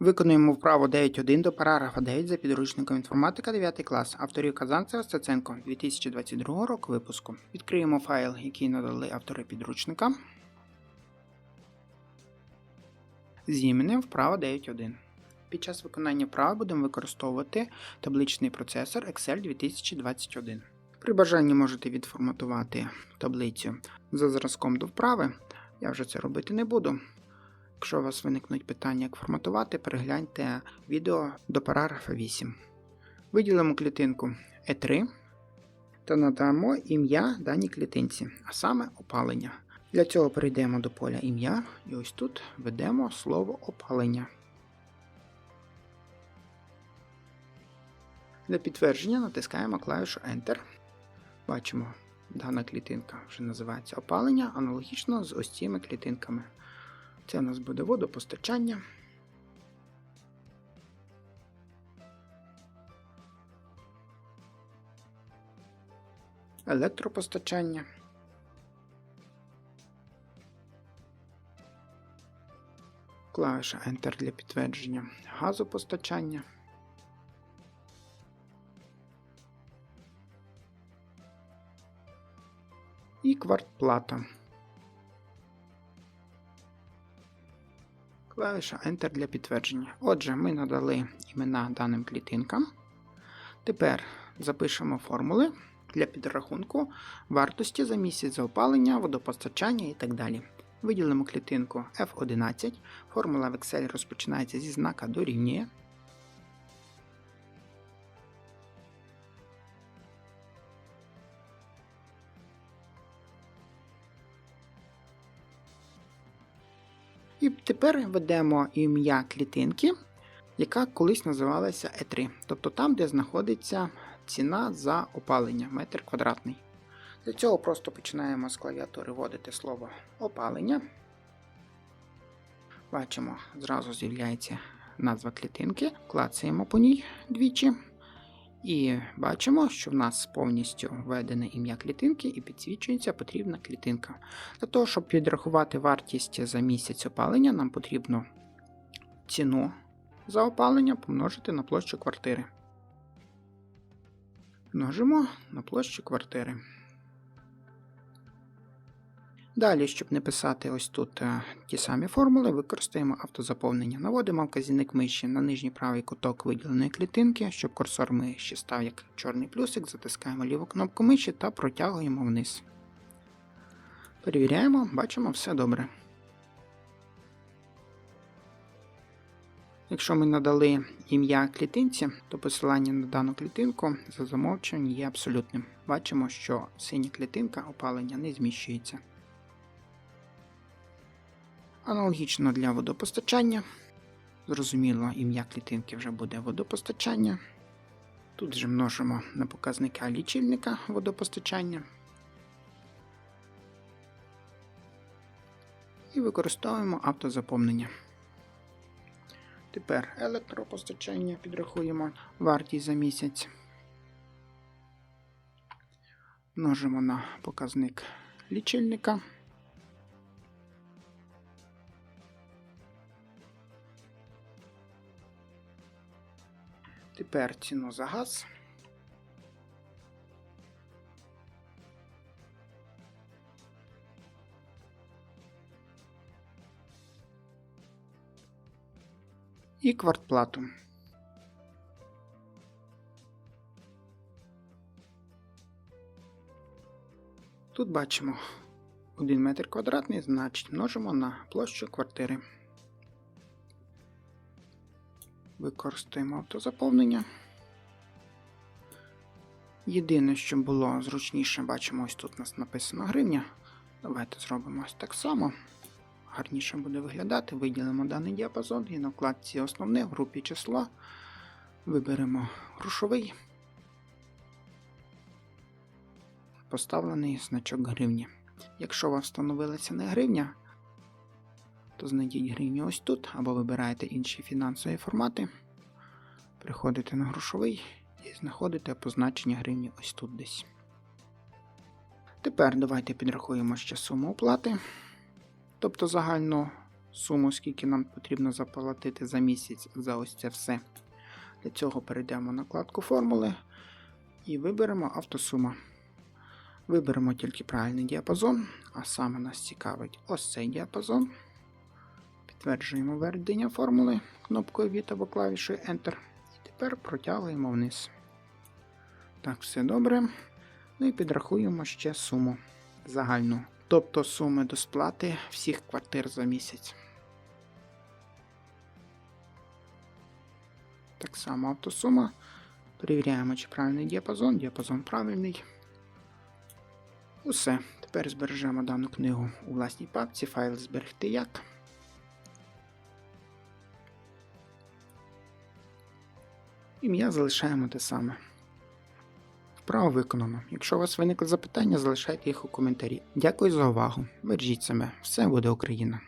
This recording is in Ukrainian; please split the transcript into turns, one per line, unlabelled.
Виконуємо вправу 9.1 до параграфа 9 за підручником інформатика 9 клас авторів Казанцева Стеценко 2022 року випуску. Відкриємо файл, який надали автори підручника. Зіменем вправа 9.1. Під час виконання вправи будемо використовувати табличний процесор Excel 2021. При бажанні можете відформатувати таблицю за зразком до вправи. Я вже це робити не буду. Якщо у вас виникнуть питання, як форматувати, перегляньте відео до параграфа 8. Виділимо клітинку E3 та надамо ім'я даній клітинці, а саме опалення. Для цього перейдемо до поля ім'я і ось тут введемо слово опалення. Для підтвердження натискаємо клавішу Enter. Бачимо, дана клітинка вже називається опалення, аналогічно з ось цими клітинками. Це у нас буде водопостачання. Електропостачання. Клавіша Enter для підтвердження газопостачання. І квартплата. Клавіша Enter для підтвердження. Отже, ми надали імена даним клітинкам. Тепер запишемо формули для підрахунку вартості за місяць за опалення, водопостачання і так далі. Виділимо клітинку F11. Формула в Excel розпочинається зі знака дорівнює. І тепер введемо ім'я клітинки, яка колись називалася E3, тобто там, де знаходиться ціна за опалення метр квадратний. Для цього просто починаємо з клавіатури вводити слово опалення. Бачимо, зразу з'являється назва клітинки, клацаємо по ній двічі. І бачимо, що в нас повністю введене ім'я клітинки і підсвічується потрібна клітинка. Для того, щоб підрахувати вартість за місяць опалення, нам потрібно ціну за опалення помножити на площу квартири. Множимо на площу квартири. Далі, щоб не писати ось тут е, ті самі формули, використаємо автозаповнення. Наводимо вказівник миші на нижній правий куток виділеної клітинки, щоб курсор миші став як чорний плюсик, затискаємо ліву кнопку миші та протягуємо вниз. Перевіряємо, бачимо все добре. Якщо ми надали ім'я клітинці, то посилання на дану клітинку за замовчуванням є абсолютним. Бачимо, що синя клітинка опалення не зміщується. Аналогічно для водопостачання. Зрозуміло, ім'я клітинки вже буде водопостачання. Тут же множимо на показника лічильника водопостачання. І використовуємо автозаповнення. Тепер електропостачання підрахуємо вартість за місяць. Множимо на показник лічильника. Тепер ціну за газ. І квартплату. Тут бачимо 1 метр квадратний, значить множимо на площу квартири. Використаємо автозаповнення. Єдине, що було зручніше, бачимо, ось тут у нас написано гривня. Давайте зробимо ось так само. Гарніше буде виглядати. Виділимо даний діапазон і на вкладці Основне в групі число виберемо грошовий. Поставлений значок гривні. Якщо у вас встановилася не гривня, то знайдіть гривню ось тут, або вибираєте інші фінансові формати, приходите на грошовий і знаходите позначення гривні ось тут десь. Тепер давайте підрахуємо ще суму оплати, тобто загальну суму, скільки нам потрібно заплатити за місяць за ось це все. Для цього перейдемо на вкладку формули і виберемо автосума. Виберемо тільки правильний діапазон, а саме нас цікавить ось цей діапазон. Підтверджуємо введення формули кнопкою від або клавішою Enter. І тепер протягуємо вниз. Так, все добре. Ну і підрахуємо ще суму загальну. Тобто суми до сплати всіх квартир за місяць. Так само автосума. Перевіряємо, чи правильний діапазон. Діапазон правильний. Усе. Тепер збережемо дану книгу у власній папці. Файл зберегти як. Ім'я залишаємо те саме. Вправо виконано. Якщо у вас виникли запитання, залишайте їх у коментарі. Дякую за увагу. Бережіть себе. Все буде Україна!